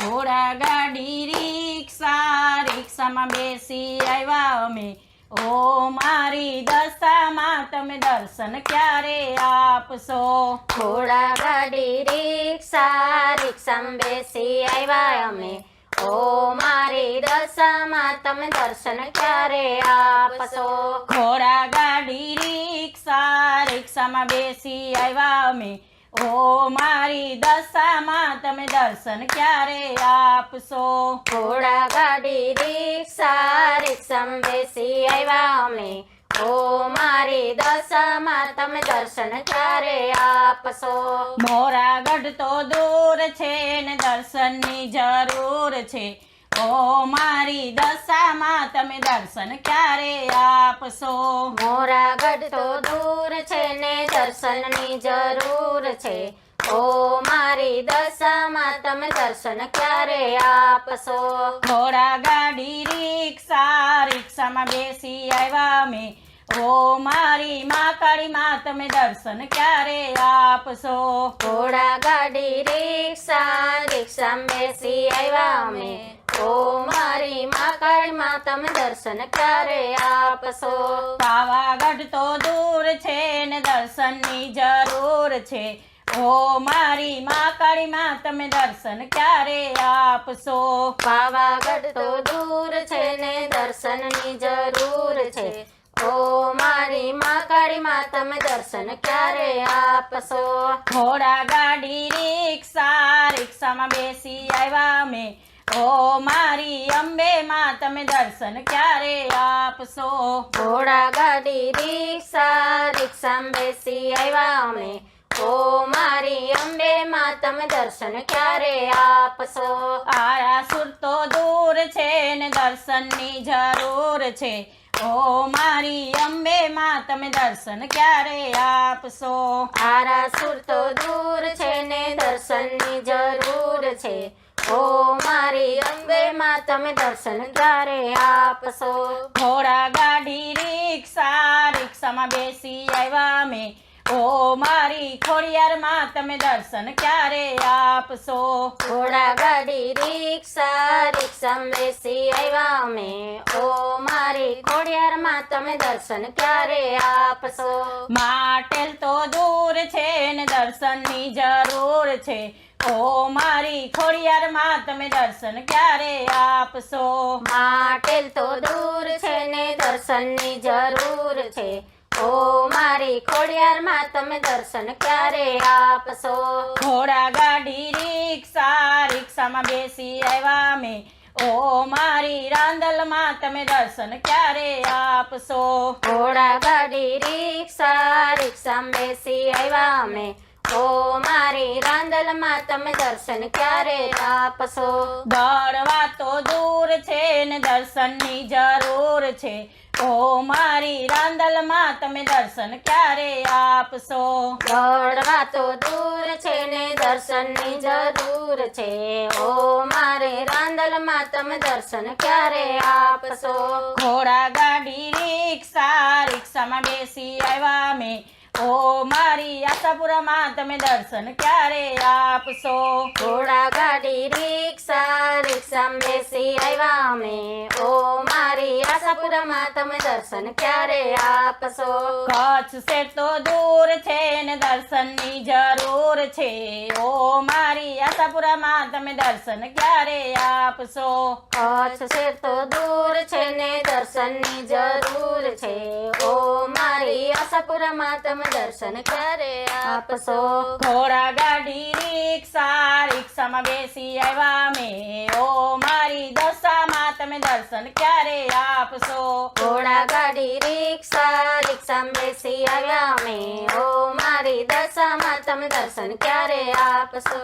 ઘોડા ગાડી રિક્ષા રિક્ષામાં બેસી આવ્યા અમે. ઓ મારી દશામાં તમે દર્શન ક્યારે આપશો? ઘોડા ગાડી રિક્ષા રિક્ષામાં બેસી આવ્યા અમે. ઓ મારી દશામાં તમે દર્શન ક્યારે આપશો? ઘોડા ગાડી રિક્ષા રિક્ષામાં બેસી આવ્યા અમે. ઓ મારી દશામાં તમે દર્શન ક્યારે આપશો? ઘોડા ગાડી રિક્ષા રિક્ષામાં બેસી આવ્યા અમે. ઓ મારી દશામાં તમે દર્શન ક્યારે આપશો? મોરાગઢ તો દૂર છે ને દર્શનની જરૂર છે. ઓ મારી દશામાં તમે દર્શન ક્યારે આપશો? મોરાગઢ તો દૂર છે ને દર્શનની જરૂર છે. ઓ મારી દશામાં તમે દર્શન ક્યારે આપશો? ઘોડા ગાડી રિક્ષા રિક્ષામાં બેસી આવ્યા મેં ઓ મારી મા કાળી મા તમે દર્શન ક્યારે આપશો? ઘોડા ગાડી રિક્ષા રિક્ષામાં બેસી આવ્યા અમે. ઓ મારી મા કાળીમાં તમે દર્શન ક્યારે આપશો? પાવાગઢ તો દૂર છે ને દર્શનની જરૂર છે. ઓ મારી મા કાળી માં તમે દર્શન ક્યારે આપશો? પાવાગઢ તો દૂર છે ને દર્શનની જરૂર છે. ઓ મારી મા કાળીમાં તમે દર્શન ક્યારે આપશો? ઘોડા ગાડી રિક્ષા રિક્ષામાં બેસી આવ્યા અમે ઓ મારી અંબે માં તમે દર્શન ક્યારે આપશો? ઘોડા ગાડી રિક્ષા રિક્ષામાં બેસી આવ્યા અમે. ઓ મારી અંબે માં તમે દર્શન ક્યારે આપશો? આરાસુર તો દૂર છે ને દર્શનની જરૂર છે. ઓ મારી અંબે માં તમે દર્શન ક્યારે આપશો? આરાસુર તો દૂર છે ને દર્શનની જરૂર છે. ઓ મારી અંબે માં તમે દર્શન ક્યારે આપશો. ઘોડા ગાડી રિક્ષા રિક્ષામાં બેસી આવ્યા મેં ઓ મારી ખોડિયાર માં તમે દર્શન ક્યારે આપશો? ઘોડા ગાડી રિક્ષા રિક્ષામાં બેસી આવ્યા અમે. ઓ મારી ખોડિયારમાં તમે દર્શન ક્યારે આપશો? માટેલ તો દૂર છે ને દર્શનની જરૂર છે. ઓ મારી ખોડિયાર માં તમે દર્શન ક્યારે આપશો? માટેલ તો દૂર છે ને દર્શનની જરૂર છે. ઓ મારી ખોડિયારમાં તમે દર્શન ક્યારે આપશો? ઘોડા ગાડી રિક્ષા રિક્ષામાં બેસી આવ્યા મેં. ઓ મારી રાંદલમાં તમે દર્શન ક્યારે આપશો? ઘોડા ગાડી રિક્ષા રિક્ષામાં બેસી આવ્યા અમે ઓ મારી રાંદલમાં તમે દર્શન ક્યારે આપશો? દોડવા તો દૂર છે ને દર્શનની જરૂર છે. ઓ મારી રાંદલમાં તમે દર્શન ક્યારે આપશો? દોડવા તો દૂર છે ને દર્શનની જરૂર છે. ઓ મારે રાંદલમાં તમે દર્શન ક્યારે આપશો? ઘોડા ગાડી રિક્ષા રિક્ષામાં બેસી આવ્યા અમે ઓ મારી આશાપુરામાં તમે દર્શન ક્યારે આપશો? ઘોડા ગાડી રિક્ષા રિક્ષા બેસી આવ્યા અમે. ઓ મારી આશાપુરામાં તમે દર્શન ક્યારે આપશો? કચ્છ છે તો દૂર છે ને દર્શનની જરૂર છે. ઓ મારી આશાપુરામાં તમે દર્શન ક્યારે આપશો? કચ્છ છે તો દૂર છે ને દર્શનની જરૂર છે. ઓ મારી આશાપુરામાં તમે દર્શન ક્યારે આપશો ઘોડા ગાડી રિક્ષા રિક્ષામાં બેસી આવ્યા અમે ઓ મારી દશામાં તમે દર્શન ક્યારે આપશો ઘોડા ગાડી રિક્ષા રિક્ષામાં બેસી આવ્યા અમે ઓ મારી દશામાં તમે દર્શન ક્યારે આપશો